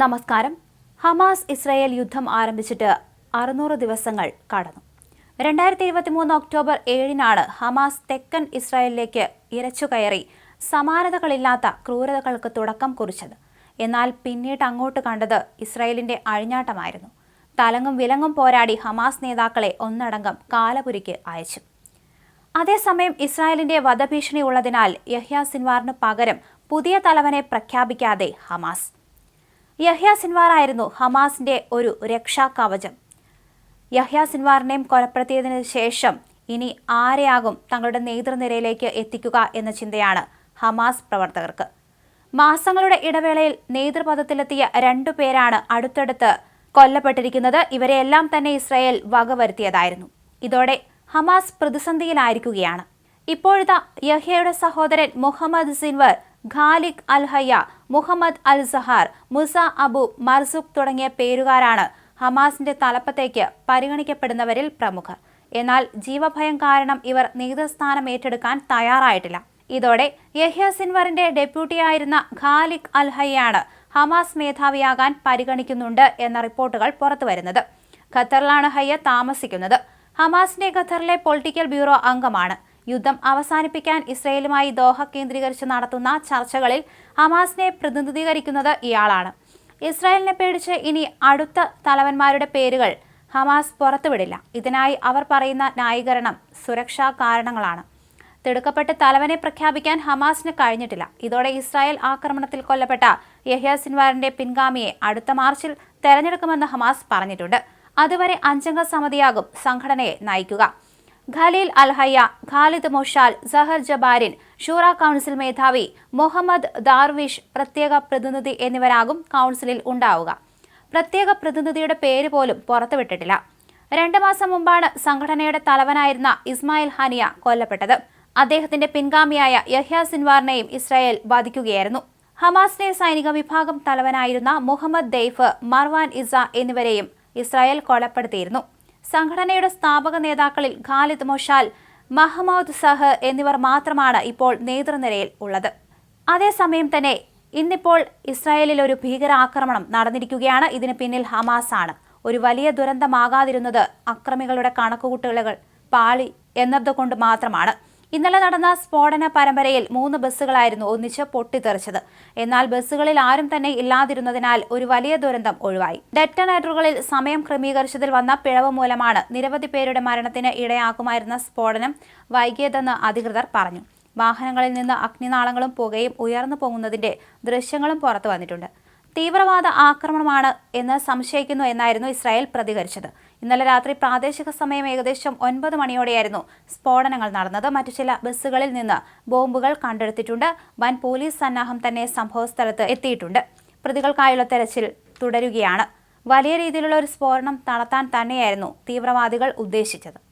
നമസ്കാരം. Hamas Israel യുദ്ധം ആരംഭിച്ചിട്ട് അറുന്നൂറ് ദിവസങ്ങൾ കടന്നു. രണ്ടായിരത്തി ഇരുപത്തിമൂന്ന് ഒക്ടോബർ ഏഴിനാണ് ഹമാസ് തെക്കൻ ഇസ്രായേലിലേക്ക് ഇരച്ചുകയറി സമാനതകളില്ലാത്ത ക്രൂരതകൾക്ക് തുടക്കം കുറിച്ചത്. എന്നാൽ പിന്നീട് അങ്ങോട്ട് കണ്ടത് ഇസ്രായേലിന്റെ അഴിഞ്ഞാട്ടമായിരുന്നു. തലങ്ങും വിലങ്ങും പോരാടി ഹമാസ് നേതാക്കളെ ഒന്നടങ്കം കാലപുരിക്ക് അയച്ചു. അതേസമയം ഇസ്രായേലിന്റെ വധഭീഷണി ഉള്ളതിനാൽ യഹ്യ സിൻവാറിന് പകരം പുതിയ തലവനെ പ്രഖ്യാപിക്കാതെ ഹമാസ്. യഹ്യ സിൻവാറായിരുന്നു ഹമാസിന്റെ ഒരു രക്ഷാകവചം. യഹ്യ സിൻവാറിനെയും കൊലപ്പെടുത്തിയതിനു ശേഷം ഇനി ആരെയാകും തങ്ങളുടെ നേതൃനിരയിലേക്ക് എത്തിക്കുക എന്ന ചിന്തയാണ് ഹമാസ് പ്രവർത്തകർക്ക്. മാസങ്ങളുടെ ഇടവേളയിൽ നേതൃപദത്തിലെത്തിയ രണ്ടു പേരാണ് അടുത്തടുത്ത് കൊല്ലപ്പെട്ടിരിക്കുന്നത്. ഇവരെയെല്ലാം തന്നെ ഇസ്രായേൽ വകവരുത്തിയതായിരുന്നു. ഇതോടെ ഹമാസ് പ്രതിസന്ധിയിലായിരിക്കുകയാണ്. ഇപ്പോഴത്തെ യഹ്യയുടെ സഹോദരൻ Muhammad Sinwar Khaliq al Hayya Muhammad al Zahar Musa Abu Marzouk തുടങ്ങിയ പേരുകാരാണ് ഹമാസിന്റെ തലപ്പത്തേക്ക് പരിഗണിക്കപ്പെടുന്നവരിൽ പ്രമുഖർ. എന്നാൽ ജീവഭയം കാരണം ഇവർ നേതൃസ്ഥാനം ഏറ്റെടുക്കാൻ തയ്യാറായിട്ടില്ല. ഇതോടെ യഹ്യ സിൻവറിന്റെ ഡെപ്യൂട്ടിയായിരുന്ന ഖാലിഖ് അൽ ഹയ്യാണ് ഹമാസ് മേധാവിയാകാൻ പരിഗണിക്കുന്നുണ്ട് എന്ന റിപ്പോർട്ടുകൾ പുറത്തുവരുന്നത്. ഖത്തറിലാണ് ഹയ്യ താമസിക്കുന്നത്. ഹമാസിന്റെ ഖത്തറിലെ പൊളിറ്റിക്കൽ ബ്യൂറോ അംഗമാണ്. യുദ്ധം അവസാനിപ്പിക്കാൻ ഇസ്രയേലുമായി ദോഹ കേന്ദ്രീകരിച്ച് നടത്തുന്ന ചർച്ചകളിൽ ഹമാസിനെ പ്രതിനിധീകരിക്കുന്നത് ഇയാളാണ്. ഇസ്രായേലിനെ പേടിച്ച് ഇനി അടുത്ത തലവന്മാരുടെ പേരുകൾ ഹമാസ് പുറത്തുവിടില്ല. ഇതിനായി അവർ പറയുന്ന ന്യായീകരണം സുരക്ഷാ കാരണങ്ങളാണ്. തിടുക്കപ്പെട്ട് തലവനെ പ്രഖ്യാപിക്കാൻ ഹമാസിന് കഴിഞ്ഞിട്ടില്ല. ഇതോടെ ഇസ്രായേൽ ആക്രമണത്തിൽ കൊല്ലപ്പെട്ട യഹ്യ സിൻവാറിന്റെ പിൻഗാമിയെ അടുത്ത മാർച്ചിൽ തെരഞ്ഞെടുക്കുമെന്ന് ഹമാസ് പറഞ്ഞിട്ടുണ്ട്. അതുവരെ അഞ്ചംഗ സമിതിയാകും സംഘടനയെ നയിക്കുക. Khalil al Hayya Khaled Mashal Zaher Jabarin Shura council മേധാവി മുഹമ്മദ് ദാർവിഷ് പ്രത്യേക പ്രതിനിധി എന്നിവരാകും കൗൺസിലിൽ ഉണ്ടാവുക. പ്രത്യേക പ്രതിനിധിയുടെ പേര് പോലും പുറത്തുവിട്ടിട്ടില്ല. രണ്ട് മാസം മുമ്പാണ് സംഘടനയുടെ തലവനായിരുന്ന ഇസ്മായിൽ ഹനിയ കൊല്ലപ്പെട്ടത്. അദ്ദേഹത്തിന്റെ പിൻഗാമിയായ യഹ്യ സിൻവാറിനെയും ഇസ്രായേൽ ബാധിക്കുകയായിരുന്നു ഹമാസിനെ സൈനിക വിഭാഗം തലവനായിരുന്ന മുഹമ്മദ് ദെയ്ഫ് മർവാൻ ഇസ എന്നിവരെയും ഇസ്രായേൽ കൊലപ്പെടുത്തിയിരുന്നു. സംഘടനയുടെ സ്ഥാപക നേതാക്കളിൽ ഖാലിദ് മൊഷാൽ മഹമ്മദ് സഹ് എന്നിവർ മാത്രമാണ് ഇപ്പോൾ നേതൃനിരയിൽ ഉള്ളത്. അതേസമയം തന്നെ ഇന്നിപ്പോൾ ഇസ്രായേലിൽ ഒരു ഭീകരാക്രമണം നടന്നിരിക്കുകയാണ്. ഇതിന് പിന്നിൽ ഹമാസ് ആണ് ഒരു വലിയ ദുരന്തമാകാതിരുന്നത് അക്രമികളുടെ കണക്കുകൂട്ടലുകൾ പാളി എന്നതുകൊണ്ട് മാത്രമാണ്. ഇന്നലെ നടന്ന സ്ഫോടന പരമ്പരയിൽ മൂന്ന് ബസ്സുകളായിരുന്നു ഒന്നിച്ച് പൊട്ടിത്തെറിച്ചത്. എന്നാൽ ബസ്സുകളിൽ ആരും തന്നെ ഇല്ലാതിരുന്നതിനാൽ ഒരു വലിയ ദുരന്തം ഒഴിവായി. ഡെറ്റനേറ്ററുകളിൽ സമയം ക്രമീകരിച്ചതിൽ വന്ന പിഴവ് മൂലമാണ് നിരവധി പേരുടെ മരണത്തിന് ഇടയാക്കുമായിരുന്ന സ്ഫോടനം വൈകിയതെന്ന് അധികൃതർ പറഞ്ഞു. വാഹനങ്ങളിൽ നിന്ന് അഗ്നിനാളങ്ങളും പുകയും ഉയർന്നു പോകുന്നതിന്റെ ദൃശ്യങ്ങളും പുറത്തു വന്നിട്ടുണ്ട്. തീവ്രവാദ ആക്രമണമാണ് എന്ന് സംശയിക്കുന്നു എന്നായിരുന്നു ഇസ്രായേൽ പ്രതികരിച്ചത്. ഇന്നലെ രാത്രി പ്രാദേശിക സമയം ഏകദേശം ഒൻപത് മണിയോടെയായിരുന്നു സ്ഫോടനങ്ങൾ നടന്നത്. മറ്റു ചില ബസ്സുകളിൽ നിന്ന് ബോംബുകൾ കണ്ടെടുത്തിട്ടുണ്ട്. വൻ പോലീസ് സന്നാഹം തന്നെ സംഭവസ്ഥലത്ത് എത്തിയിട്ടുണ്ട്. പ്രതികൾക്കായുള്ള തെരച്ചിൽ തുടരുകയാണ്. വലിയ രീതിയിലുള്ള ഒരു സ്ഫോടനം നടത്താൻ തന്നെയായിരുന്നു തീവ്രവാദികൾ ഉദ്ദേശിച്ചത്.